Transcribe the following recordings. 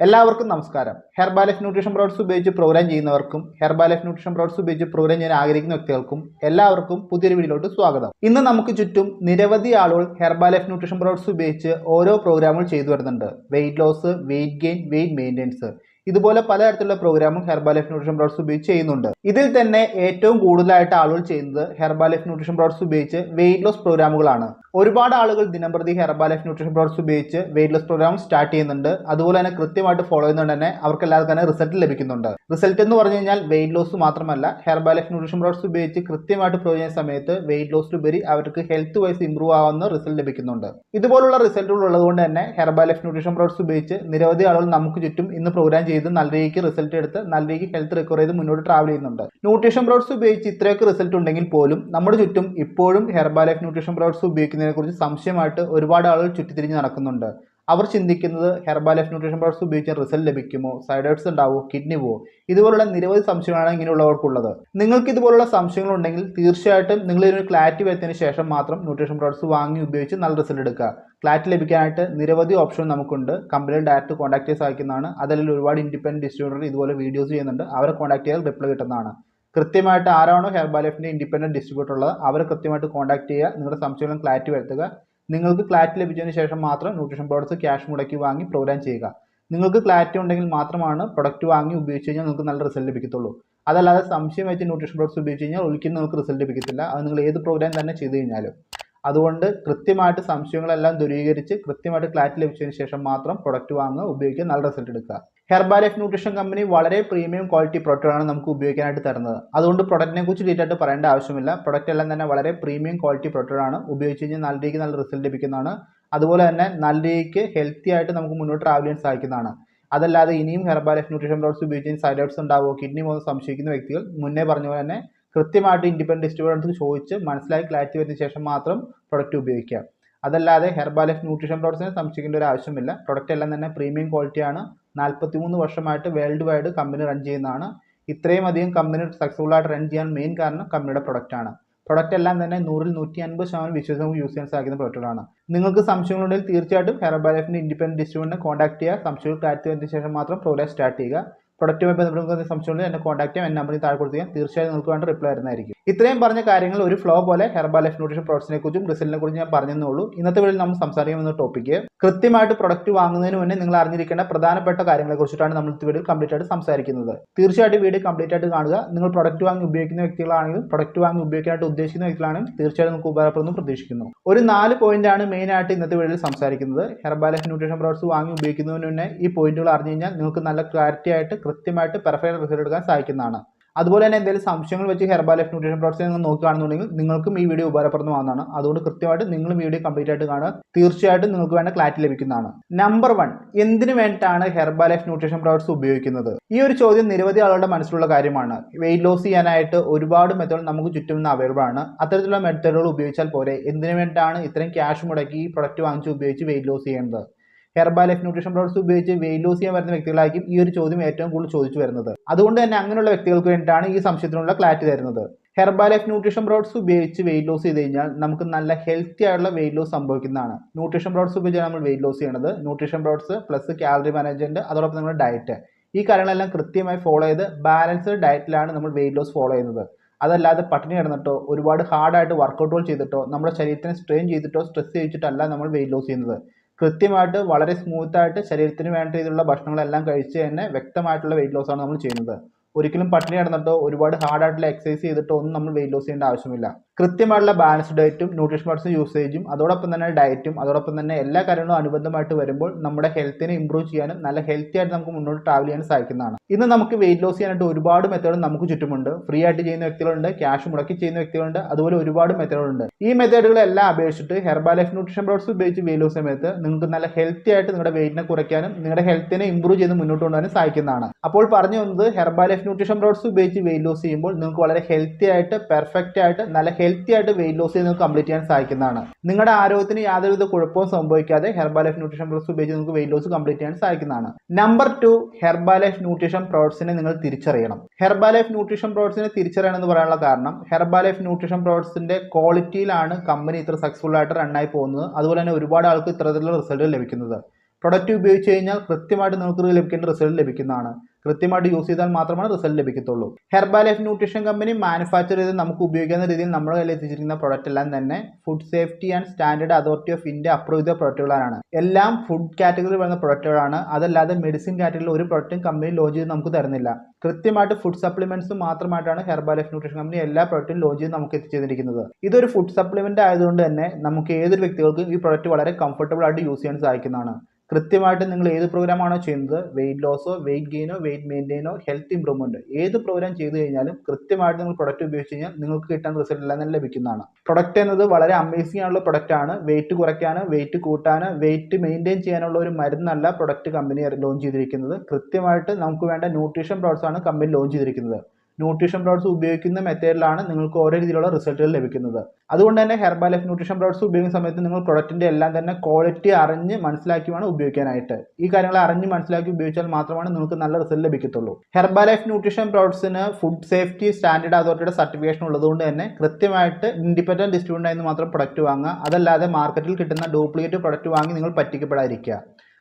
എല്ലാവർക്കും നമസ്കാരം. Herbalife nutrition products ഉപയോഗിച്ച് പ്രോഗ്രാം ചെയ്യുന്നവർക്കും ഹെർബാലൈഫ് ന്യൂട്രീഷൻ പ്രോഡക്ട്സ് ഉപയോഗിച്ച് പ്രോഗ്രാം ചെയ്യാൻ ആഗ്രഹിക്കുന്ന വ്യക്തികൾക്കും എല്ലാവർക്കും പുതിയൊരു വീഡിയോയിലോട്ട് സ്വാഗതം. ഇന്ന് നമുക്ക് ചുറ്റും നിരവധി ആളുകൾ ഹെർബാലൈഫ് ന്യൂട്രീഷൻ പ്രോഡക്ട്സ് ഉപയോഗിച്ച് ഓരോ പ്രോഗ്രാമുകൾ ചെയ്തു വരുന്നുണ്ട്. Weight loss weight gain weight maintenance ഇതുപോലെ പലതരത്തിലുള്ള പ്രോഗ്രാമും ഹെർബാലൈഫ് ന്യൂട്രീഷൻ പ്രോഡക്ട്സ് ഉപയോഗിച്ച് ചെയ്യുന്നുണ്ട്. ഇതിൽ തന്നെ ഏറ്റവും കൂടുതലായിട്ട് ആളുകൾ ചെയ്യുന്നത് ഹെർബാലൈഫ് ന്യൂട്രീഷൻ പ്രോഡക്ട്സ് ഉപയോഗിച്ച് വെയിറ്റ് ലോസ് പ്രോഗ്രാമുകളാണ് ഒരുപാട് ആളുകൾ ദിനംപ്രതി ഹെർബാലൈഫ് ന്യൂട്രീഷൻ പ്രോഡക്ട്സ് ഉപയോഗിച്ച് വെയിറ്റ് ലോസ് പ്രോഗ്രാം സ്റ്റാർട്ട് ചെയ്യുന്നുണ്ട്. അതുപോലെ തന്നെ കൃത്യമായിട്ട് ഫോളോ ചെയ്യുന്നുണ്ട് തന്നെ അവർക്ക് എല്ലാവർക്കും തന്നെ റിസൾട്ട് ലഭിക്കുന്നുണ്ട്. റിസൾട്ട് എന്ന് പറഞ്ഞു കഴിഞ്ഞാൽ വെയിറ്റ് ലോസ് മാത്രമല്ല ഹെർബാലൈഫ് ന്യൂട്രീഷൻ പ്രോഡക്ട്സ് ഉപയോഗിച്ച് കൃത്യമായിട്ട് പ്രോ ചെയ്യുന്ന സമയത്ത് വെയിറ്റ് ലോസിലുപരി അവർക്ക് ഹെൽത്ത് വൈസ് ഇംപ്രൂവ് ആവുന്ന റിസൾട്ട് ലഭിക്കുന്നുണ്ട്. ഇതുപോലുള്ള റിസൾട്ടുകൾ ഉള്ളതുകൊണ്ട് തന്നെ ഹെർബാലൈഫ് ന്യൂട്രീഷൻ പ്രോഡക്ട്സ് ഉപയോഗിച്ച് നിരവധി ആളുകൾ നമുക്ക് ചുറ്റും ഇന്ന് പ്രോഗ്രാം ചെയ്ത് നല്ല രീതിക്ക് റിസൾട്ട് എടുത്ത് നല്ല രീതിക്ക് ഹെൽത്ത് റിക്കവർ ചെയ്ത് മുന്നോട്ട് ട്രാവൽ ചെയ്യുന്നുണ്ട്. ന്യൂട്രീഷൻ പ്രോഡക്ട്സ് ഉപയോഗിച്ച് ഇത്രയൊക്കെ റിസൾട്ട് ഉണ്ടെങ്കിൽ പോലും നമ്മുടെ ചുറ്റും ഇപ്പോഴും ഹെർബാലൈഫ് ന്യൂട്രീഷൻ പ്രോഡക്ട്സ് ഉപയോഗിക്കുന്നതിനെ കുറിച്ച് സംശയമായിട്ട് ഒരുപാട് ആളുകൾ ചുറ്റിത്തിരിഞ്ഞ് നടക്കുന്നുണ്ട്. അവർ ചിന്തിക്കുന്നത് ഹെർബാലൈഫ് ന്യൂട്രീഷൻ പ്രോഡക്ട്സ് ഉപയോഗിച്ച് റിസൾട്ട് ലഭിക്കുമോ? സൈഡ് എഫക്ട്സ് ഉണ്ടാവുമോ കിഡ്നി പോവോ ഇതുപോലുള്ള നിരവധി സംശയങ്ങളാണ് ഇങ്ങനെയുള്ളവർക്കുള്ളത്. നിങ്ങൾക്ക് ഇതുപോലുള്ള സംശയങ്ങൾ ഉണ്ടെങ്കിൽ തീർച്ചയായിട്ടും നിങ്ങൾ ഇതിനൊരു ക്ലാരിറ്റി വരുത്തിന് ശേഷം മാത്രം ന്യൂട്രീഷൻ പ്രോഡക്ട്സ് വാങ്ങി ഉപയോഗിച്ച് നല്ല റിസൾട്ട് എടുക്കുക. ക്ലാറ്റ് ലഭിക്കാനായിട്ട് നിരവധി ഓപ്ഷൻ നമുക്കുണ്ട്. കമ്പനിയിൽ ഡയറക്റ്റ് കോൺടാക്ട് ചെയ്ത് സാധിക്കുന്നതാണ് അതല്ലെങ്കിൽ ഒരുപാട് ഇൻഡിപെൻഡന്റ് ഡിസ്ട്രിബ്യൂട്ടർ ഇതുപോലെ വീഡിയോസ് ചെയ്യുന്നുണ്ട്. അവരെ കോൺടാക്ട് ചെയ്താൽ റിപ്ലൈ കിട്ടുന്നതാണ്. കൃത്യമായിട്ട് ആരാണോ ഹെർബാലൈഫിന്റെ ഇൻഡിപെൻഡന്റ് ഡിസ്ട്രിബ്യൂട്ടർ ഉള്ളത് അവരെ കൃത്യമായിട്ട് കോൺടാക്ട് ചെയ്യുക. നിങ്ങളുടെ സംശയങ്ങളും ക്ലാരിറ്റി വരുത്തുക. നിങ്ങൾക്ക് ക്ലാറ്റ് ലഭിച്ചതിന് ശേഷം മാത്രം ന്യൂട്രീഷൻ പ്രോഡക്ട്സ് ക്യാഷ് മുടക്കി വാങ്ങി പ്രോഗ്രാം ചെയ്യുക. നിങ്ങൾക്ക് ക്ലാറ്റ് ഉണ്ടെങ്കിൽ മാത്രമാണ് പ്രൊഡക്റ്റ് വാങ്ങി ഉപയോഗിച്ച് കഴിഞ്ഞാൽ നിങ്ങൾക്ക് നല്ല റിസൾട്ട് ലഭിക്കത്തുള്ളൂ. അതല്ലാതെ സംശയം വെച്ച് ന്യൂട്രീഷൻ പ്രോഡക്ട്സ് ഉപയോഗിച്ച് കഴിഞ്ഞാൽ ഒരിക്കലും നിങ്ങൾക്ക് റിസൾട്ട് ലഭിക്കത്തില്ല. അത് നിങ്ങൾ ഏത് പ്രോഗ്രാം തന്നെ ചെയ്ത് കഴിഞ്ഞാലും. അതുകൊണ്ട് കൃത്യമായിട്ട് സംശയങ്ങളെല്ലാം ദൂരീകരിച്ച് കൃത്യമായിട്ട് ക്ലാറ്റ് ലഭിച്ചതിന് ശേഷം മാത്രം പ്രൊഡക്റ്റ് വാങ്ങുക ഉപയോഗിക്കുക നല്ല റിസൾട്ട് എടുക്കുക. ഹെർബാലൈഫ് ന്യൂട്രീഷൻ കമ്പനി വളരെ പ്രീമിയം ക്വാളിറ്റി പ്രൊഡക്റ്റാണ് നമുക്ക് ഉപയോഗിക്കാനായിട്ട് തരുന്നത്. അതുകൊണ്ട് പ്രൊഡക്റ്റിനെ കുറിച്ച് ഡീറ്റെയിൽ പറയേണ്ട ആവശ്യമില്ല. പ്രൊഡക്റ്റ് എല്ലാം തന്നെ വളരെ പ്രീമിയം ക്വാളിറ്റി പ്രൊഡക്റ്റാണ് ഉപയോഗിച്ച് കഴിഞ്ഞാൽ നല്ല രീതിക്ക് നല്ല റിസൾട്ട് ലഭിക്കുന്നതാണ്. അതുപോലെ തന്നെ നല്ല രീതിക്ക് ഹെൽത്തി ആയിട്ട് നമുക്ക് മുന്നോട്ട് ട്രാവൽ ചെയ്യാൻ സാധിക്കുന്നതാണ്. അതല്ലാതെ ഇനിയും ഹെർബാലൈഫ് ന്യൂട്രീഷൻ പ്രോഡക്ട്സ് ഉപയോഗിച്ച് സൈഡ് എഫക്ട്സ് ഉണ്ടാവുമോ കിഡ്നി പോകുന്ന സംശയിക്കുന്ന വ്യക്തികൾ മുന്നേ പറഞ്ഞ പോലെ തന്നെ കൃത്യമായിട്ട് ഇൻഡിപെൻഡന്റ് ഡിസ്ട്രിബ്യൂട്ടർ ചോദിച്ച് മനസ്സിലാക്കി ക്ലാരിറ്റി വരുന്ന ശേഷം മാത്രം പ്രൊഡക്റ്റ് ഉപയോഗിക്കുക. അതല്ലാതെ ഹെർബാലൈഫ് ന്യൂട്രീഷൻ പ്രോഡക്ട്സിനെ സംശയിക്കേണ്ട ഒരു ആവശ്യമില്ല. പ്രൊഡക്റ്റ് എല്ലാം തന്നെ പ്രീമിയം ക്വാളിറ്റിയാണ് നാൽപ്പത്തി മൂന്ന് വർഷമായിട്ട് വേൾഡ് വൈഡ് കമ്പനി റൺ ചെയ്യുന്നതാണ്. ഇത്രയും അധികം കമ്പനി സക്സസ്ഫുൾ ആയിട്ട് റൺ ചെയ്യാൻ മെയിൻ കാരണം കമ്പനിയുടെ പ്രൊഡക്റ്റ് ആണ്. പ്രൊഡക്റ്റ് എല്ലാം തന്നെ നൂറിൽ നൂറ്റി അൻപത് ശതമാനം വിശ്വാസം യൂസ് ചെയ്യാൻ സാധിക്കുന്ന പ്രൊഡക്റ്റുകളാണ് നിങ്ങൾക്ക് സംശയങ്ങളുണ്ടെങ്കിൽ തീർച്ചയായിട്ടും ഹെർബാലൈഫിന്റെ ഇൻഡിപെൻഡന്റ് ഡിസ്ട്രിബ്യൂട്ടറിനെ കോൺടാക്ട് ചെയ്യുക. സംശയങ്ങൾ ക്ലാരിറ്റി വന്നതിന് ശേഷം മാത്രം പ്രോഗ്രാം സ്റ്റാർട്ട് ചെയ്യുക. പ്രൊഡക്റ്റുമായി ബന്ധപ്പെടുന്ന സംശയമുണ്ടെങ്കിൽ എന്നെ കോൺടാക്ട് ചെയ്യാം. എൻ നമ്പറിൽ താഴെ കൊടുത്താൽ തീർച്ചയായും നിങ്ങൾക്ക് വേണ്ട റിപ്ലൈ വരുന്നതായിരിക്കും ഇത്രയും പറഞ്ഞ കാര്യങ്ങൾ ഒരു ഫ്ലോ പോലെ ഹെർബാ ലൈഫ് ന്യൂട്രീഷൻ പ്രോഡക്ട്സിനെ കുറിച്ചും റിസൾട്ടിനെ കുറിച്ചും ഞാൻ പറഞ്ഞെന്നുള്ളൂ ഇന്നത്തെ വീഡിയോയിൽ നമ്മൾ സംസാരിക്കുന്ന ടോപ്പിക്ക് കൃത്യമായിട്ട് പ്രൊഡക്റ്റ് വാങ്ങുന്നതിന് മുന്നേ നിങ്ങൾ അറിഞ്ഞിരിക്കേണ്ട പ്രധാനപ്പെട്ട കാര്യങ്ങളെ കുറിച്ചിട്ടാണ് നമ്മൾ വീഡിയോ കംപ്ലീറ്റ് ആയിട്ട് സംസാരിക്കുന്നത്. തീർച്ചയായിട്ടും വീഡിയോ കംപ്ലീറ്റ് ആയിട്ട് കാണുക. നിങ്ങൾ പ്രൊഡക്റ്റ് വാങ്ങി ഉപയോഗിക്കുന്ന വ്യക്തികളാണെങ്കിലും പ്രൊഡക്റ്റ് വാങ്ങി ഉപയോഗിക്കാനായിട്ട് ഉദ്ദേശിക്കുന്ന വ്യക്തികളാണെങ്കിലും തീർച്ചയായും നമുക്ക് ഉപകാരപ്പെടുന്നു പ്രതീക്ഷിക്കുന്നു. ഒരു നാല് പോയിന്റ് ആണ് മെയിൻ ആയിട്ട് ഇന്നത്തെ വീഡിയോയിൽ സംസാരിക്കുന്നത്. ഹെർബാലൈഫ് ന്യൂട്രീഷൻ പ്രോഡക്ട്സ് വാങ്ങി ഉപയോഗിക്കുന്നതിന് മുന്നേ ഈ പോയിന്റുകൾ അറിഞ്ഞു കഴിഞ്ഞാൽ നിങ്ങൾക്ക് നല്ല ക്ലാരിറ്റി ആയിട്ട് കൃത്യമായിട്ട് പെർഫെക്റ്റ് റിസൾട്ട് എടുക്കാൻ സാധിക്കുന്നതാണ്. അതുപോലെ തന്നെ എന്തെങ്കിലും സംശയങ്ങൾ വെച്ച് ഹെർബാലൈഫ് ന്യൂട്രീഷൻ പ്രോഡക്ട്സ് നിങ്ങൾ നോക്കുകയാണെന്നുണ്ടെങ്കിൽ നിങ്ങൾക്കും ഈ വീഡിയോ ഉപകാരപ്രദമാകുന്നതാണ് അതുകൊണ്ട് കൃത്യമായിട്ട് നിങ്ങൾ വീഡിയോ കംപ്ലീറ്റ് ആയിട്ട് കാണുക. തീർച്ചയായിട്ടും നിങ്ങൾക്ക് വേണ്ട ക്ലാരിറ്റി ലഭിക്കുന്നതാണ്. നമ്പർ വൺ എന്തിനു വേണ്ടിയിട്ടാണ് ഹെർബാലൈഫ് ന്യൂട്രീഷൻ പ്രോഡക്ട്സ് ഉപയോഗിക്കുന്നത്? ഈ ഒരു ചോദ്യം നിരവധി ആളുകളുടെ മനസ്സിലുള്ള കാര്യമാണ്. വെയിറ്റ് ലോസ് ചെയ്യാനായിട്ട് ഒരുപാട് മെത്തേഡ് നമുക്ക് ചുറ്റും നിന്ന് അവൈലബിൾ ആണ്. അത്തരത്തിലുള്ള മെത്തേഡുകൾ ഉപയോഗിച്ചാൽ പോരെ? എന്തിനു വേണ്ടിയിട്ടാണ് ഇത്രയും ക്യാഷ് മുടക്കി ഈ പ്രൊഡക്റ്റ് വാങ്ങിച്ച് ഉപയോഗിച്ച് വെയിറ്റ് ലോസ് ചെയ്യുന്നത് ഹെർബാലൈഫ് ന്യൂട്രീഷൻ പ്രോഡക്ട്സ് ഉപയോഗിച്ച് വെയിറ്റ് ലോസ് ചെയ്യാൻ വരുന്ന വ്യക്തികളായിരിക്കും ഈ ഒരു ചോദ്യം ഏറ്റവും കൂടുതൽ ചോദിച്ചു വരുന്നത്. അതുകൊണ്ട് തന്നെ അങ്ങനെയുള്ള വ്യക്തികൾക്ക് വേണ്ടിയിട്ടാണ് ഈ സംശയത്തിനുള്ള ക്ലാരിറ്റി തരുന്നത്. ഹെർബാലൈഫ് ന്യൂട്രീഷൻ പ്രോഡക്ട്സ് ഉപയോഗിച്ച് വെയിറ്റ് ലോസ് ചെയ്ത് കഴിഞ്ഞാൽ നമുക്ക് നല്ല ഹെൽത്തി ആയിട്ടുള്ള വെയിറ്റ് ലോസ് സംഭവിക്കുന്നതാണ്. ന്യൂട്രീഷൻ പ്രോഡക്ട്സ് ഉപയോഗിച്ചാണ് നമ്മൾ വെയിറ്റ് ലോസ് ചെയ്യുന്നത് nutrition products plus calorie management അതോടൊപ്പം നമ്മുടെ ഡയറ്റ് ഈ കാര്യങ്ങളെല്ലാം കൃത്യമായി ഫോളോ ചെയ്ത് ബാലൻസ്ഡ് ഡയറ്റിലാണ് നമ്മൾ വെയിറ്റ് ലോസ് ഫോളോ ചെയ്യുന്നത്. അതല്ലാതെ പട്ടിണി കിടന്നിട്ടോ ഒരുപാട് ഹാർഡായിട്ട് വർക്കൗട്ടുകൾ ചെയ്തിട്ടോ നമ്മുടെ ശരീരത്തിനെ സ്ട്രെയിൻ ചെയ്തിട്ടോ സ്ട്രെസ് ചെയ്യിച്ചിട്ടല്ല നമ്മൾ വെയിറ്റ് ലോസ് ചെയ്യുന്നത്. കൃത്യമായിട്ട് വളരെ സ്മൂത്തായിട്ട് ശരീരത്തിന് വേണ്ട രീതിയിലുള്ള ഭക്ഷണങ്ങളെല്ലാം കഴിച്ച് തന്നെ വ്യക്തമായിട്ടുള്ള വെയിറ്റ് ലോസ് ആണ് നമ്മൾ ചെയ്യുന്നത്. ഒരിക്കലും പട്ടിണി കിടന്നിട്ടോ ഒരുപാട് ഹാർഡായിട്ടുള്ള എക്സസൈസ് ചെയ്തിട്ടോ ഒന്നും നമ്മൾ വെയിറ്റ് ലോസ് ചെയ്യേണ്ട ആവശ്യമില്ല. കൃത്യമായിട്ടുള്ള ബാലൻസ് ഡയറ്റും ന്യൂട്രീഷൻ പ്രോഡക്ട്സ് യൂസേജും അതോടൊപ്പം തന്നെ ഡയറ്റും അതോടൊപ്പം തന്നെ എല്ലാ കാര്യങ്ങളും അനുബന്ധമായിട്ട് വരുമ്പോൾ നമ്മുടെ ഹെൽത്തിനെ ഇമ്പ്രൂവ് ചെയ്യാനും നല്ല ഹെൽത്തി ആയിട്ട് നമുക്ക് മുന്നോട്ട് ട്രാവൽ ചെയ്യാൻ സാധിക്കുന്നതാണ്. ഇന്ന് നമുക്ക് വെയിറ്റ് ലോസ് ചെയ്യാനായിട്ട് ഒരുപാട് മെത്തേഡ് നമുക്ക് ചുറ്റുമുണ്ട്. ഫ്രീ ആയിട്ട് ചെയ്യുന്ന വ്യക്തികളുണ്ട് ക്യാഷ് മുടക്കി ചെയ്യുന്ന വ്യക്തികളുണ്ട് അതുപോലെ ഒരുപാട് മെത്തേഡുകളുണ്ട് ഈ മെത്തേഡുകളെല്ലാം അപേക്ഷിച്ചിട്ട് ഹെർബാലൈഫ് ന്യൂട്രീഷൻ പ്രോഡക്ട്സ് ഉപയോഗിച്ച് വെയിറ്റ് ലോസ് സമയത്ത് നിങ്ങൾക്ക് നല്ല ഹെൽത്തി ആയിട്ട് നിങ്ങളുടെ വെയിറ്റിനെ കുറയ്ക്കാനും നിങ്ങളുടെ ഹെൽത്തിനെ ഇമ്പ്രൂവ് ചെയ്ത് മുന്നോട്ട് കൊണ്ടുപോകാനും സാധിക്കുന്നതാണ്. അപ്പോൾ പറഞ്ഞു വന്നത് ഹെർബാലൈഫ് ന്യൂട്രീഷൻ പ്രോഡക്ട്സ് ഉപയോഗിച്ച് വെയിറ്റ് ലോസ് ചെയ്യുമ്പോൾ നിങ്ങൾക്ക് വളരെ ഹെൽത്തി ആയിട്ട് പെർഫെക്റ്റ് ആയിട്ട് നല്ല ഹെൽത്തി ആയിട്ട് വെയിറ്റ് ലോസ് ചെയ്ത് നിങ്ങൾക്ക് കംപ്ലീറ്റ് ചെയ്യാൻ സാധിക്കുന്നതാണ്. നിങ്ങളുടെ ആരോഗ്യത്തിന് യാതൊരുവിധ കുഴപ്പവും സംഭവിക്കാതെ ഹെർബാ ലൈഫ് ന്യൂട്രീഷൻ പ്രോഡക്ട്സ് ഉപയോഗിച്ച് നിങ്ങൾക്ക് വെയിറ്റ് ലോസ് കംപ്ലീറ്റ് ചെയ്യാൻ സാധിക്കുന്നതാണ്. Number two Herbalife nutrition പ്രോഡക്ട്സിനെ നിങ്ങൾ തിരിച്ചറിയണം. ഹെർബാ ലൈഫ് ന്യൂട്രീഷൻ പ്രോഡക്ട്സിനെ തിരിച്ചറിയണം എന്ന് പറയാനുള്ള കാരണം ഹെർബാ ലൈഫ് ന്യൂട്രീഷൻ പ്രോഡക്ട്സിന്റെ ക്വാളിറ്റിയിലാണ് കമ്പനി ഇത്ര സക്സസ്ഫുൾ ആയിട്ട് റണ്ണായി പോകുന്നത്. അതുപോലെ തന്നെ ഒരുപാട് ആൾക്ക് ഇത്തരത്തിലുള്ള റിസൾട്ട് ലഭിക്കുന്നത്. പ്രൊഡക്റ്റ് ഉപയോഗിച്ച് കഴിഞ്ഞാൽ കൃത്യമായിട്ട് നിങ്ങൾക്ക് ലഭിക്കേണ്ട റിസൾട്ട് ലഭിക്കുന്നതാണ്. കൃത്യമായിട്ട് യൂസ് ചെയ്താൽ മാത്രമാണ് റിസൾട്ട് ലഭിക്കത്തുള്ളൂ. Herbalife nutrition company manufacture ചെയ്ത് നമുക്ക് ഉപയോഗിക്കുന്ന രീതിയിൽ നമ്മുടെ കയ്യിൽ എത്തിച്ചിരിക്കുന്ന പ്രൊഡക്റ്റ് എല്ലാം തന്നെ food safety and standard authority of India approve ചെയ്ത പ്രൊഡക്റ്റുകളാണ് എല്ലാം ഫുഡ് കാറ്റഗറി വരുന്ന പ്രൊഡക്റ്റുകളാണ് അതല്ലാതെ മെഡിസിൻ കാറ്റഗറിയിൽ ഒരു പ്രൊഡക്റ്റും കമ്പനി ലോഞ്ച് ചെയ്ത് നമുക്ക് തരുന്നില്ല. കൃത്യമായിട്ട് ഫുഡ് സപ്ലിമെന്റ്സ് മാത്രമായിട്ടാണ് ഹെർബാ ലൈഫ് ന്യൂട്രീഷൻ കമ്പനി എല്ലാ പ്രൊഡക്റ്റും ലോഞ്ച് ചെയ്ത് നമുക്ക് എത്തിച്ചിരിക്കുന്നത് ഇതൊരു ഫുഡ് സപ്ലിമെന്റ് ആയതുകൊണ്ട് തന്നെ നമുക്ക് ഏതൊരു വ്യക്തികൾക്കും ഈ പ്രൊഡക്റ്റ് വളരെ കംഫർട്ടബിൾ ആയിട്ട് യൂസ് ചെയ്യാൻ സാധിക്കുന്നതാണ്. കൃത്യമായിട്ട് നിങ്ങൾ ഏത് പ്രോഗ്രാമാണോ ചെയ്യുന്നത് വെയിറ്റ് ലോസോ വെയിറ്റ് ഗെയിനോ വെയിറ്റ് മെയിന്റെയിനോ ഹെൽത്ത് ഇംപ്രൂവ്മെന്റ് ഏത് പ്രോഗ്രാം ചെയ്തു കഴിഞ്ഞാലും കൃത്യമായിട്ട് നിങ്ങൾ പ്രൊഡക്റ്റ് ഉപയോഗിച്ച് കഴിഞ്ഞാൽ നിങ്ങൾക്ക് കിട്ടാൻ റിസൾട്ട് എല്ലാം തന്നെ ലഭിക്കുന്നതാണ്. പ്രൊഡക്റ്റ് എന്നത് വളരെ അമേസിംഗ് ആയിട്ടുള്ള പ്രൊഡക്റ്റ് ആണ്. വെയിറ്റ് കുറയ്ക്കാനോ വെയിറ്റ് കൂട്ടാനോ വെയിറ്റ് മെയിന്റെയിൻ ചെയ്യാനുള്ള ഒരു മരുന്നല്ല പ്രൊഡക്റ്റ് കമ്പനി ലോഞ്ച് ചെയ്തിരിക്കുന്നത്. കൃത്യമായിട്ട് നമുക്ക് വേണ്ട ന്യൂട്രീഷൻ പ്രോഡക്ട്സ് ആണ് കമ്പനി ലോഞ്ച് ചെയ്തിരിക്കുന്നത്. ന്യൂട്രീഷൻ പ്രോഡക്ട്സ് ഉപയോഗിക്കുന്ന മെത്തേഡിലാണ് നിങ്ങൾക്ക് ഓരോ രീതിയിലുള്ള റിസൾട്ടുകൾ ലഭിക്കുന്നത്. അതുകൊണ്ട് തന്നെ ഹെർബാ ലൈഫ് ന്യൂട്രീഷൻ പ്രോഡക്ട്സ് ഉപയോഗിക്കുന്ന സമയത്ത് നിങ്ങൾ പ്രൊഡക്റ്റിന്റെ എല്ലാം തന്നെ ക്വാളിറ്റി അറിഞ്ഞ് മനസ്സിലാക്കി വേണം ഉപയോഗിക്കാനായിട്ട്. ഈ കാര്യങ്ങൾ അറിഞ്ഞ് മനസ്സിലാക്കി ഉപയോഗിച്ചാൽ മാത്രമാണ് നിങ്ങൾക്ക് നല്ല റിസൾട്ട് ലഭിക്കത്തുള്ളൂ. ഹെർബാ ലൈഫ് ന്യൂട്രീഷൻ പ്രോഡക്ട്സിന് ഫുഡ് സേഫ്റ്റി സ്റ്റാൻഡേർഡ് അതോറിറ്റിയുടെ സർട്ടിഫിക്കേഷൻ ഉള്ളതുകൊണ്ട് തന്നെ കൃത്യമായിട്ട് ഇൻഡിപെൻഡന്റ് ഡിസ്ട്രിബ്യൂട്ടറിൽ നിന്ന് മാത്രം പ്രൊഡക്റ്റ് വാങ്ങുക. അതല്ലാതെ മാർക്കറ്റിൽ കിട്ടുന്ന ഡ്യൂപ്ലിക്കേറ്റ് പ്രൊഡക്റ്റ് വാങ്ങി നിങ്ങൾ പറ്റിക്കപ്പെടാതിരിക്കുക.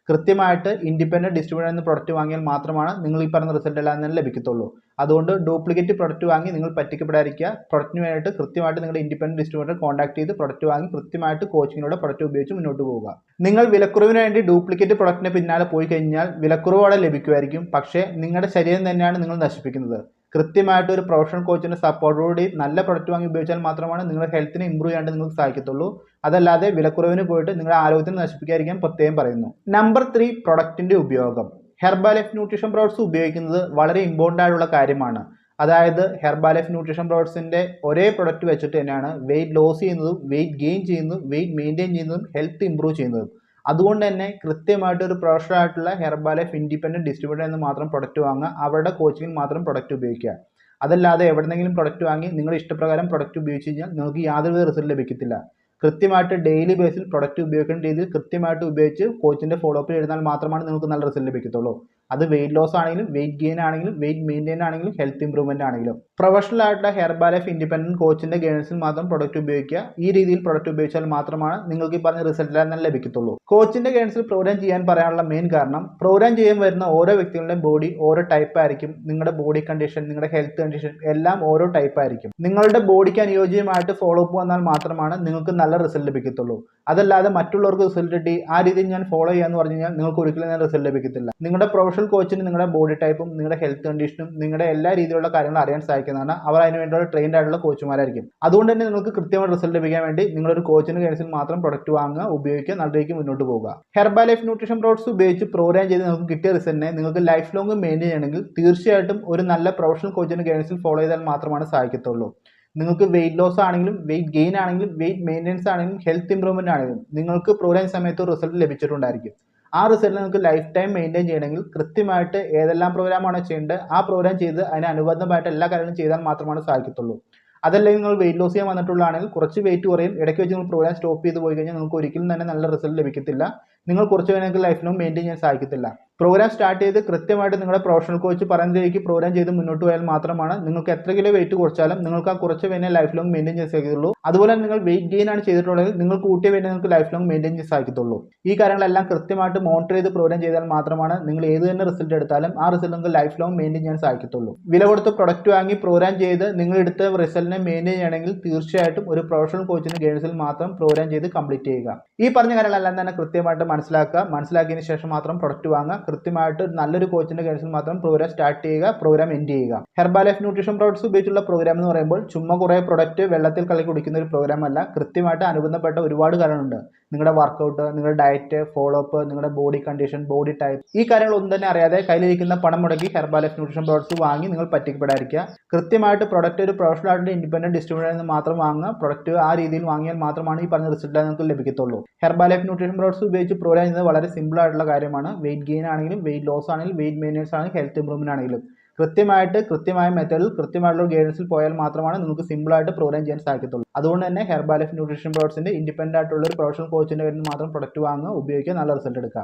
കൃത്യമായിട്ട് ഇൻഡിപെൻഡന്റ് ഡിസ്ട്രിബ്യൂട്ടറിൽ നിന്ന് പ്രൊഡക്റ്റ് വാങ്ങിയാൽ മാത്രമാണ് നിങ്ങൾ ഈ പറഞ്ഞ റിസൾട്ട് എല്ലാം തന്നെ ലഭിക്കത്തുള്ളൂ. അതുകൊണ്ട് ഡ്യൂപ്ലിക്കേറ്റ് പ്രൊഡക്റ്റ് വാങ്ങി നിങ്ങൾ പറ്റിക്കപ്പെടാതിരിക്കുക. പ്രൊഡക്റ്റിന് വേണ്ടിയിട്ട് കൃത്യമായിട്ട് നിങ്ങൾ ഇൻഡിപെൻഡന്റ് ഡിസ്ട്രിബ്യൂട്ടർ കോൺടാക്ട് ചെയ്ത് പ്രൊഡക്റ്റ് വാങ്ങി കൃത്യമായിട്ട് കോച്ചിങ്ങിലൂടെ പ്രൊഡക്റ്റ് ഉപയോഗിച്ച് മുന്നോട്ട് പോവുക. നിങ്ങൾ വിലക്കുറവിന് വേണ്ടി ഡ്യൂപ്ലിക്കേറ്റ് പ്രൊഡക്റ്റിന് പിന്നാലെ പോയി കഴിഞ്ഞാൽ വിലക്കുറവോടെ ലഭിക്കുമായിരിക്കും. പക്ഷേ നിങ്ങളുടെ ശരീരം തന്നെയാണ് നിങ്ങൾ നശിപ്പിക്കുന്നത്. കൃത്യമായിട്ട് ഒരു പ്രൊഫഷണൽ കോച്ചിന്റെ സപ്പോർട്ടോടുകൂടി നല്ല പ്രൊഡക്റ്റ് വാങ്ങി ഉപയോഗിച്ചാൽ മാത്രമാണ് നിങ്ങളുടെ ഹെൽത്തിനെ ഇമ്പ്രൂവ് ചെയ്യാണ്ട് നിങ്ങൾക്ക് സാധിക്കത്തുള്ളൂ. അതല്ലാതെ വിലക്കുറവിന് പോയിട്ട് നിങ്ങളുടെ ആരോഗ്യത്തിന് നശിപ്പിക്കാതിരിക്കാൻ പ്രത്യേകം പറയുന്നു. നമ്പർ ത്രീ പ്രൊഡക്റ്റിന്റെ ഉപയോഗം. ഹെർബാലൈഫ് ന്യൂട്രീഷൻ പ്രോഡക്ട്സ് ഉപയോഗിക്കുന്നത് വളരെ ഇമ്പോർട്ടന്റ് ആയിട്ടുള്ള കാര്യമാണ്. അതായത് ഹെർബാലൈഫ് ന്യൂട്രീഷൻ പ്രോഡക്ട്സിന്റെ ഒരേ പ്രൊഡക്റ്റ് വെച്ചിട്ട് തന്നെയാണ് വെയിറ്റ് ലോസ് ചെയ്യുന്നതും വെയിറ്റ് ഗെയിൻ ചെയ്യുന്നതും വെയിറ്റ് മെയിന്റെയിൻ ചെയ്യുന്നതും ഹെൽത്ത് ഇമ്പ്രൂവ് ചെയ്യുന്നതും. അതുകൊണ്ട് തന്നെ കൃത്യമായിട്ട് ഒരു പ്രൊഫഷണൽ ആയിട്ടുള്ള ഹെർബാലൈഫ് ഇൻഡിപെൻഡന്റ് ഡിസ്ട്രിബ്യൂട്ടർ എന്ന് മാത്രം പ്രൊഡക്റ്റ് വാങ്ങുക അവരുടെ കോച്ചിങ്ങിൽ മാത്രം പ്രൊഡക്റ്റ് ഉപയോഗിക്കുക. അതല്ലാതെ എവിടെന്നെങ്കിലും പ്രൊഡക്റ്റ് വാങ്ങി നിങ്ങൾ ഇഷ്ടപ്രകാരം പ്രൊഡക്റ്റ് ഉപയോഗിച്ച് കഴിഞ്ഞാൽ നിങ്ങൾക്ക് യാതൊരു റിസൾട്ട് ലഭിക്കത്തില്ല. കൃത്യമായിട്ട് ഡെയിലി ബേസിൽ പ്രൊഡക്റ്റ് ഉപയോഗിക്കേണ്ട രീതിയിൽ കൃത്യമായിട്ട് ഉപയോഗിച്ച് കോച്ചിന്റെ ഫോളോ അപ്പിൽ എഴുതാൻ മാത്രമാണ് നിങ്ങൾക്ക് നല്ല റിസൾട്ട് ലഭിക്കത്തുള്ളൂ. അത് വെയിറ്റ് ലോസ് ആണെങ്കിലും വെയിറ്റ് ഗെയിൻ ആണെങ്കിലും വെയിറ്റ് മെയിന്റെയിൻ ആണെങ്കിലും ഹെൽത്ത് ഇംപ്രൂവ്മെന്റ് ആണെങ്കിലും. പ്രൊഫഷണൽ ആയിട്ടുള്ള ഹെർബാ ലൈഫ് ഇൻഡിപെൻഡന്റ് കോച്ചിന്റെ ഗൈഡൻസിൽ മാത്രം പ്രൊഡക്റ്റ് ഉപയോഗിക്കുക. ഈ രീതിയിൽ പ്രൊഡക്റ്റ് ഉപയോഗിച്ചാൽ മാത്രമാണ് നിങ്ങൾക്ക് ഈ പറഞ്ഞ റിസൾട്ട് തന്നെ ലഭിക്കത്തുള്ളൂ. കോച്ചിന്റെ ഗൈഡൻസിൽ പ്രോഗ്രാം ചെയ്യാൻ പറയാനുള്ള മെയിൻ കാരണം പ്രോഗ്രാം ചെയ്യാൻ വരുന്ന ഓരോ വ്യക്തികളുടെയും ബോഡി ഓരോ ടൈപ്പ് ആയിരിക്കും. നിങ്ങളുടെ ബോഡി കണ്ടീഷൻ നിങ്ങളുടെ ഹെൽത്ത് കണ്ടീഷൻ എല്ലാം ഓരോ ടൈപ്പ് ആയിരിക്കും. നിങ്ങളുടെ ബോഡിക്ക് അനുയോജ്യമായിട്ട് ഫോളോ അപ്പ് വന്നാൽ മാത്രമാണ് നിങ്ങൾക്ക് നല്ല റിസൾട്ട് ലഭിക്കത്തുള്ളൂ. അതല്ലാതെ മറ്റുള്ളവർക്ക് റിസൾട്ട് കിട്ടി ആ രീതിയിൽ ഞാൻ ഫോളോ ചെയ്യാന്ന് പറഞ്ഞു കഴിഞ്ഞാൽ നിങ്ങൾക്ക് ഒരിക്കലും ഞാൻ റിസൾട്ട് ലഭിക്കത്തില്ല. നിങ്ങളുടെ പ്രൊഫഷണൽ കോച്ചിന് നിങ്ങളുടെ ബോഡി ടൈപ്പും നിങ്ങളുടെ ഹെൽത്ത് കണ്ടീഷനും നിങ്ങളുടെ എല്ലാ രീതിയിലുള്ള കാര്യങ്ങൾ അറിയാൻ സാധിക്കുന്നതാണ്. അവർ അതിന് വേണ്ടിയുള്ള ട്രെയിൻഡ് ആയിട്ടുള്ള കോച്ചുമാരായിരിക്കും അതുകൊണ്ട് തന്നെ നിങ്ങൾക്ക് കൃത്യമായ റിസൾട്ട് ലഭിക്കാൻ വേണ്ടി നിങ്ങളൊരു കോച്ചിന് കേസിൽ മാത്രം പ്രൊഡക്റ്റ് വാങ്ങുക ഉപയോഗിക്കുക നല്ല രീതിക്ക് മുന്നോട്ട് പോകുക ഹെർബാ ലൈഫ് ന്യൂട്രീഷൻ പ്രോഡക്ട്സ് ഉപയോഗിച്ച് പ്രോഗ്രാം ചെയ്ത് നിങ്ങൾക്ക് കിട്ടിയ റിസൾട്ടിനെ നിങ്ങൾക്ക് ലൈഫ് ലോങ് മെയിന്റെയിൻ ചെയ്യണമെങ്കിൽ തീർച്ചയായിട്ടും ഒരു നല്ല പ്രൊഫഷണൽ കോച്ചിന് ഗൈഡൻസിൽ ഫോളോ ചെയ്താൽ മാത്രമാണ് സാധിക്കത്തുള്ളൂ. നിങ്ങൾക്ക് വെയിറ്റ് ലോസ് ആണെങ്കിലും വെയിറ്റ് ഗെയിൻ ആണെങ്കിലും വെയിറ്റ് മെയിന്റെനൻസ് ആണെങ്കിലും ഹെൽത്ത് ഇംപ്രൂവ്മെന്റ് ആണെങ്കിലും നിങ്ങൾക്ക് പ്രോഗ്രാം സമയത്ത് റിസൾട്ട് ലഭിച്ചിട്ടുണ്ടായിരിക്കും. ആ റിസൾട്ട് നിങ്ങൾക്ക് ലൈഫ് ടൈം മെയിന്റെയിൻ ചെയ്യണമെങ്കിൽ കൃത്യമായിട്ട് ഏതെല്ലാം പ്രോഗ്രാമാണോ ചെയ്യേണ്ടത് ആ പ്രോഗ്രാം ചെയ്ത് അതിന് അനുബന്ധമായിട്ട് എല്ലാ കാര്യങ്ങളും ചെയ്താൽ മാത്രമാണ് സാധിക്കത്തുള്ളൂ. അതല്ലെങ്കിൽ നിങ്ങൾ വെയിറ്റ് ലോസ് ചെയ്യാൻ വന്നിട്ടുള്ളതാണെങ്കിൽ കുറച്ച് വെയിറ്റ് കുറയും ഇടയ്ക്ക് വെച്ച് നിങ്ങൾ പ്രോഗ്രാം സ്റ്റോപ്പ് ചെയ്ത് പോയി കഴിഞ്ഞാൽ നിങ്ങൾക്ക് ഒരിക്കലും തന്നെ നല്ല റിസൾട്ട് ലഭിക്കത്തില്ല. നിങ്ങൾ കുറച്ച് വേണമെങ്കിൽ ലൈഫിലും മെയിന്റെയിൻ ചെയ്യാൻ സാധിക്കത്തില്ല. പ്രോഗ്രാം സ്റ്റാർട്ട് ചെയ്ത് കൃത്യമായിട്ട് നിങ്ങളുടെ പ്രൊഫഷണൽ കോച്ച് പറയുന്നതിലേക്ക് പ്രോഗ്രാം ചെയ്ത് മുന്നോട്ട് പോയാൽ മാത്രമാണ് നിങ്ങൾക്ക് എത്ര കിലോ വെയിറ്റ് കുറച്ചാലും നിങ്ങൾക്ക് ആ കുറച്ച് വേനെ ലൈഫ് ലോങ് മെയിന്റെയിൻ ചെയ്യാൻ സാധിക്കുള്ളൂ അതുപോലെ നിങ്ങൾ വെയിറ്റ് ഗെയിൻ ആണ് ചെയ്തിട്ടുള്ളതെങ്കിൽ നിങ്ങൾ കൂട്ടിയ വേനെ നിങ്ങൾക്ക് ലൈഫ് ലോങ് മെയിന്റെയിൻ ചെയ്യാൻ സാധിക്കത്തുള്ളൂ. ഈ കാര്യങ്ങളെല്ലാം കൃത്യമായിട്ട് മോണിറ്റർ ചെയ്ത് പ്രോഗ്രാം ചെയ്താൽ മാത്രമാണ് നിങ്ങൾ ഏത് തന്നെ റിസൾട്ട് എടുത്താലും ആ റിസൾട്ട് നിങ്ങൾക്ക് ലൈഫ് ലോങ് മെയിന്റെയിൻ ചെയ്യാൻ സാധിക്കത്തുള്ളൂ. വില കൊടുത്ത് പ്രൊഡക്റ്റ് വാങ്ങി പ്രോഗ്രാം ചെയ്ത് നിങ്ങൾ എടുത്ത റിസൾട്ടിനെ മെയിന്റെയിൻ ചെയ്യണമെങ്കിൽ തീർച്ചയായിട്ടും ഒരു പ്രൊഫഷണൽ കോച്ചിന് ഗൈഡൻസിൽ മാത്രം പ്രോഗ്രാം ചെയ്ത് കംപ്ലീറ്റ് ചെയ്യുക. ഈ പറഞ്ഞ കാര്യങ്ങളെല്ലാം തന്നെ കൃത്യമായിട്ട് മനസ്സിലാക്കുക. മനസ്സിലാക്കിയതിന് ശേഷം മാത്രം പ്രൊഡക്റ്റ് വാങ്ങുക. കൃത്യമായിട്ട് നല്ലൊരു കോച്ചിന്റെ കേസിൽ മാത്രം പ്രോഗ്രാം സ്റ്റാർട്ട് ചെയ്യുക പ്രോഗ്രാം എൻഡ് ചെയ്യുക. ഹെർബാ ലൈഫ് ന്യൂട്രീഷൻ പ്രോഡക്ട്സ് ഉപയോഗിച്ചുള്ള പ്രോഗ്രാം എന്ന് പറയുമ്പോൾ ചുമ്മാ കുറേ പ്രൊഡക്റ്റ് വെള്ളത്തിൽ കളി കുടിക്കുന്ന ഒരു പ്രോഗ്രാം അല്ല. കൃത്യമായിട്ട് അനുബന്ധപ്പെട്ട ഒരുപാട് കാര്യങ്ങളുണ്ട്. നിങ്ങളുടെ വർക്കൗട്ട് നിങ്ങളുടെ ഡയറ്റ് ഫോളോ അപ്പ് നിങ്ങളുടെ ബോഡി കണ്ടീഷൻ ബോഡി ടൈപ്പ് ഈ കാര്യങ്ങളൊന്നും തന്നെ അറിയാതെ കയ്യിലിരിക്കുന്ന പണം മുടക്കി ഹെർബാ ലൈഫ് ന്യൂട്രീഷൻ പ്രോഡക്ട്സ് വാങ്ങി നിങ്ങൾ പറ്റിക്കപ്പെടാതിരിക്കുക. കൃത്യമായിട്ട് പ്രൊഡക്റ്റ് ഒരു പ്രൊഫഷണൽ ആയിട്ട് ഇൻഡിപെൻഡന്റ് ഡിസ്ട്രിബ്യൂട്ടറിൽ നിന്ന് മാത്രം വാങ്ങുക. പ്രൊഡക്റ്റ് ആ രീതിയിൽ വാങ്ങിയാൽ മാത്രമാണ് ഈ പറഞ്ഞ റിസൾട്ട് നിങ്ങൾക്ക് ലഭിക്കത്തുള്ളൂ. ഹെർബാ ലൈഫ് ന്യൂട്രീഷൻ പ്രോഡക്ട്സ് ഉപയോഗിച്ച് പ്രോഗ്രാം ചെയ്യുന്നത് വളരെ സിമ്പിൾ ആയിട്ടുള്ള കാര്യമാണ്. വെയിറ്റ് ഗെയിൻ ആണെങ്കിലും വെയിറ്റ് ലോസ് ആണെങ്കിലും വെയിറ്റ് മെയിന്റെനൻസ് ആണെങ്കിലും ഹെൽത്ത് ഇംപ്രൂവ്മെന്റ് ആണെങ്കിലും. കൃത്യമായിട്ട് കൃത്യമായ മെത്തേഡിൽ കൃത്യമായിട്ടുള്ള ഗൈഡൻസിൽ പോയാൽ മാത്രമാണ് നിങ്ങൾക്ക് സിമ്പിൾ ആയിട്ട് പ്രോഗ്രാം ചെയ്യാൻ സാധിക്കത്തുള്ളൂ. അതുകൊണ്ട് തന്നെ ഹെർബാ ലൈഫ് ന്യൂട്രീഷൻ പ്രോഡക്ട്സിന്റെ ഇൻഡിപെൻഡന്റ് ആയിട്ടുള്ള ഒരു പ്രൊഫഷണൽ കോച്ചിന്റെ കയ്യിൽ മാത്രം പ്രൊഡക്റ്റ് വാങ്ങുക ഉപയോഗിക്കുക നല്ല റിസൾട്ട് എടുക്കുക.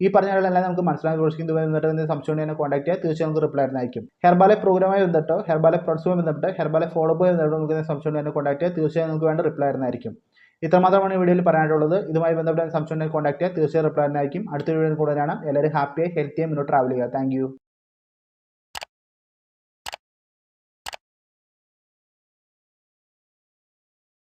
ഈ പറഞ്ഞ കാര്യങ്ങളെല്ലാം നമുക്ക് മനസ്സിലാക്കി പ്രവേശിക്കുന്നത് ബന്ധപ്പെട്ട് സംശയം തന്നെ കോൺടാക്ട് ചെയ്യുക. തീർച്ചയായും നമുക്ക് റിപ്ലൈ ആയിരിക്കും ഹെർബാലെ പ്രോഗ്രാമായി ബന്ധപ്പെട്ടോ ഹെർബാലെ പ്രൊഡക്ട്സുമായി ബന്ധപ്പെട്ട് ഹെർബാലെ ഫോളോ ബന്ധപ്പെട്ട് നമുക്ക് സംശയം തന്നെ കോൺടാക്ട് ചെയ്യുക. തീർച്ചയായും നമുക്ക് വേണ്ട റിപ്ലൈ ആയിരുന്നായിരിക്കും ഇത്രമാത്രമാണ് ഈ വീഡിയോയിൽ പറയാനുള്ളത്. ഇതുമായി ബന്ധപ്പെട്ട സംശയം കോൺടാക്ട് ചെയ്യുക. തീർച്ചയായും റിപ്ലൈ ആയിരിക്കും അടുത്ത വീഡിയോയിൽ കൂടുതലാണ് എല്ലാവരും ഹാപ്പിയായി ഹെൽത്തിയായി മുന്നോട്ട് ട്രാവൽ ചെയ്യുക. താങ്ക്